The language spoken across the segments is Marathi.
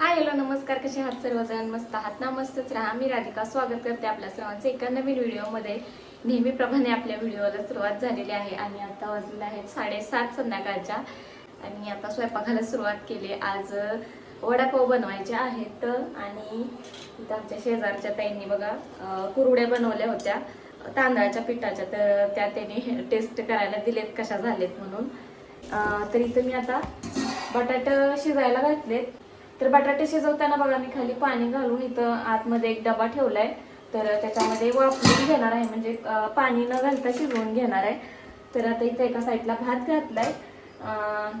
हाय हॅलो नमस्कार. कसे आहात सर्वजण? मस्त आहात ना? मस्तच राहा. मी राधिका स्वागत करते आपल्या सर्वांचं एका नवीन व्हिडिओमध्ये. नेहमीप्रमाणे आपल्या व्हिडिओला सुरुवात झालेली आहे आणि आता वाजलेलं आहे साडेसात संध्याकाळच्या. आणि आता स्वयंपाकाला सुरुवात केली. आज वडापाव बनवायचे आहेत. आणि इथं आमच्या शेजारच्या ताईंनी बघा कुरुड्या कुरड्या बनवल्या होत्या. तांदळाच्या पिठाच्या. तर त्या त्यांनी टेस्ट करायला दिलेत कशा झालेत म्हणून. तर इथं मी आता बटाट शिजायला घातलेत. तर बटाटे शिजवताना बघा मी खाली पाणी घालून इथं आतमध्ये एक डबा ठेवलाय. तर त्याच्यामध्ये वापरून घेणार आहे म्हणजे पाणी न घालता शिजवून घेणार आहे. तर आता इथं एका साईडला भात घातलाय.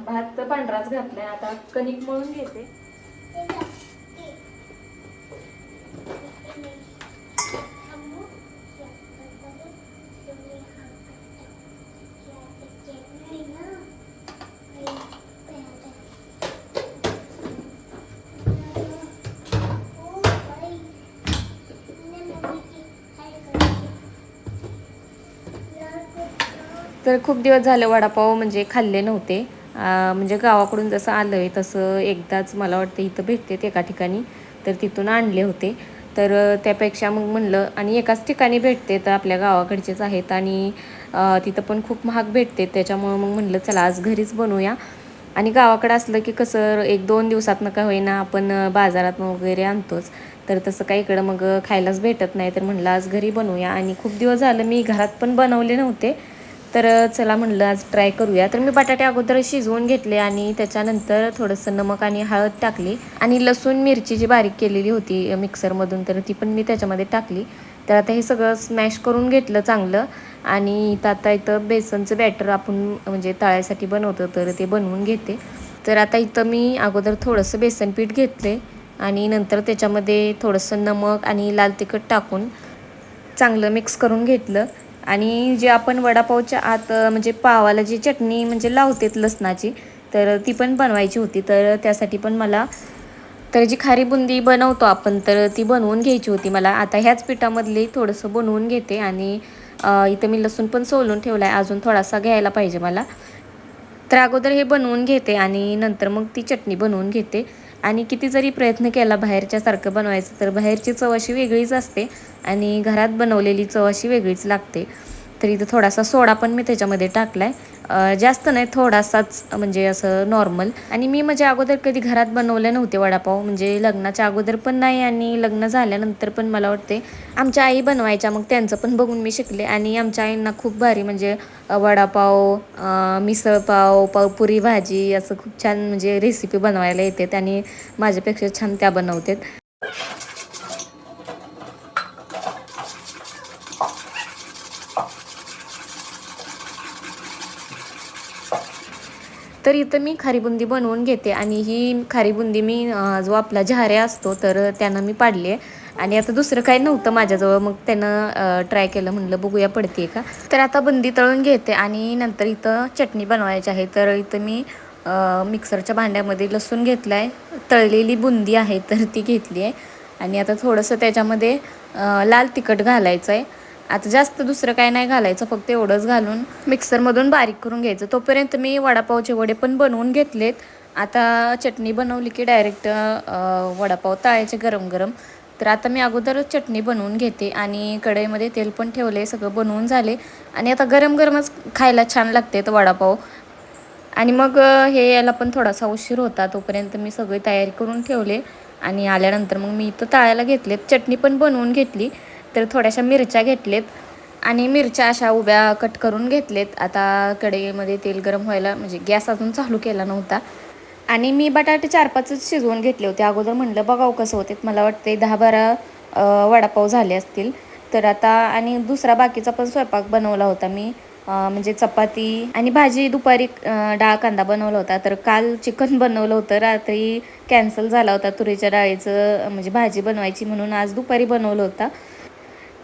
भात पांढराच घातलाय. आता कणिक मळून घेते. तर खूप दिवस झाले वडापाव म्हणजे खाल्ले नव्हते. म्हणजे गावाकडून जसं आलं आहे तसं एकदाच मला वाटतं इथं भेटते एका ठिकाणी. तर तिथून आणले होते. तर त्यापेक्षा मग म्हणलं आणि एकाच ठिकाणी भेटते तर आपल्या गावाकडचेच आहेत आणि तिथं पण खूप महाग भेटते. त्याच्यामुळं मग म्हणलं चला आज घरीच बनवूया. आणि गावाकडं असलं की कसं एक दोन दिवसातनं का होईना आपण बाजारात वगैरे आणतोच. तर तसं काही इकडं मग खायलाच भेटत नाही. तर म्हणलं आज घरी बनवूया. आणि खूप दिवस झालं मी घरात पण बनवले नव्हते. तर चला म्हणलं आज ट्राय करूया. तर मी बटाटे अगोदर शिजवून घेतले आणि त्याच्यानंतर थोडंसं नमक आणि हळद टाकली. आणि लसूण मिरची जी बारीक केलेली होती मिक्सरमधून तर ती पण मी त्याच्यामध्ये टाकली. तर आता हे सगळं स्मॅश करून घेतलं चांगलं. आणि इथं आता इथं बेसनचं बॅटर आपण म्हणजे तळ्यासाठी बनवतो तर ते बनवून घेते. तर आता इथं मी अगोदर थोडंसं बेसन पीठ घेतले. आणि नंतर त्याच्यामध्ये थोडंसं नमक आणि लाल तिखट टाकून चांगलं मिक्स करून घेतलं. आणि जे आपण वडापावच्या आत म्हणजे पावाला जी चटणी म्हणजे लावतेत लसणाची तर ती पण बनवायची होती. तर त्यासाठी पण मला तर जी खारी बुंदी बनवतो आपण तर ती बनवून घ्यायची होती मला. आता ह्याच पिठामधली थोडंसं बनवून घेते आणि इथं मी लसूण पण सोलून ठेवला आहे अजून थोडासा घ्यायला पाहिजे मला. तर अगोदर हे बनवून घेते आणि नंतर मग ती चटणी बनवून घेते. आणि किती जरी प्रयत्न केला बाहेरच्यासारखं बनवायचं तर बाहेरची चव अशी वेगळीच असते आणि घरात बनवलेली चव अशी वेगळीच लागते. तर इथं थोडासा सोडा पण मी त्याच्यामध्ये टाकला आहे जास्त नाही थोडासाच म्हणजे असं नॉर्मल आणि मी म्हणजे अगोदर कधी घरात बनवले नव्हते वडापाव म्हणजे लग्नाच्या अगोदर पण नाही आणि लग्न झाल्यानंतर पण मला वाटते आमच्या आई बनवायच्या मग त्यांचं पण बघून मी शिकले. आणि आमच्या आईंना खूप भारी म्हणजे वडापाव मिसळपाव पाव पुरी भाजी असं खूप छान म्हणजे रेसिपी बनवायला येतात आणि माझ्यापेक्षा छान त्या बनवतात. तर इथं मी खारी बुंदी बनवून घेते आणि ही खारी बुंदी मी जो आपला झाऱ्या असतो तर त्यानं मी पाडली आहे. आणि आता दुसरं काही नव्हतं माझ्याजवळ मग त्यानं ट्राय केलं म्हणलं बघूया पडते का? तर आता बुंदी तळून घेते आणि नंतर इथं चटणी बनवायची आहे. तर इथं मी मिक्सरच्या भांड्यामध्ये लसूण घेतला आहे तळलेली बुंदी आहे तर ती घेतली आहे. आणि आता थोडंसं त्याच्यामध्ये लाल तिखट घालायचं आहे आता जास्त दुसरं काय नाही घालायचं फक्त एवढंच घालून मिक्सरमधून बारीक करून घ्यायचं. तोपर्यंत मी वडापावचे वडे पण बनवून घेतलेत. आता चटणी बनवली की डायरेक्ट वडापाव तळायचे गरम गरम तर आता मी अगोदर चटणी बनवून घेते आणि कढईमध्ये तेल पण ठेवले सगळं बनवून झाले. आणि आता गरम गरमच खायला छान लागते तो वडापाव. आणि मग हे याला पण थोडासा उशीर होता तोपर्यंत मी सगळी तयारी करून ठेवले. आणि आल्यानंतर मग मी इथं तळायला घेतलेत. चटणी पण बनवून घेतली. तर थोड्याशा मिरच्या घेतलेत आणि मिरच्या अशा उभ्या कट करून घेतलेत. आता कढईमध्ये तेल गरम व्हायला म्हणजे गॅस अजून चालू केला नव्हता. आणि मी बटाटे चार पाचच शिजवून घेतले होते. अगोदर म्हणलं बघावं कसं होते. मला वाटते दहा बारा वडापाव झाले असतील. तर आता आणि दुसरा बाकीचा पण स्वयंपाक बनवला होता मी. म्हणजे चपाती आणि भाजी दुपारी डाळ कांदा बनवला होता. तर काल चिकन बनवलं होतं. रात्री कॅन्सल झाला होता. तुरीच्या डाळीचं म्हणजे भाजी बनवायची म्हणून आज दुपारी बनवलं होतं.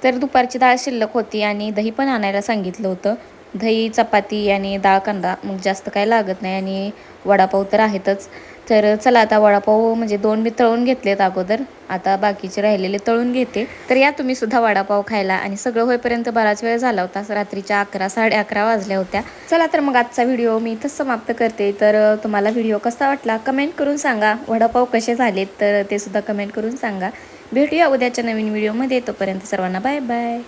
तर दुपारची डाळ शिल्लक होती आणि दही पण आणायला सांगितलं होतं. दही चपाती आणि डाळ कांदा मग जास्त काय लागत नाही आणि वडापाव तर आहेतच. तर चला आता वडापाव म्हणजे दोन मी तळून घेतलेत अगोदर. आता बाकीचे राहिलेले तळून घेते. तर या तुम्ही सुद्धा वडापाव खायला. आणि सगळं होईपर्यंत बराच वेळ झाला होता. रात्रीच्या अकरा साडे अकरा वाजल्या होत्या. चला तर मग आजचा व्हिडिओ मी इथंच समाप्त करते. तर तुम्हाला व्हिडिओ कसा वाटला कमेंट करून सांगा. वडापाव कसे झालेत तर ते सुद्धा कमेंट करून सांगा. भेटूया उद्याच्या नवीन व्हिडिओमध्ये. तोपर्यंत सर्वांना बाय बाय.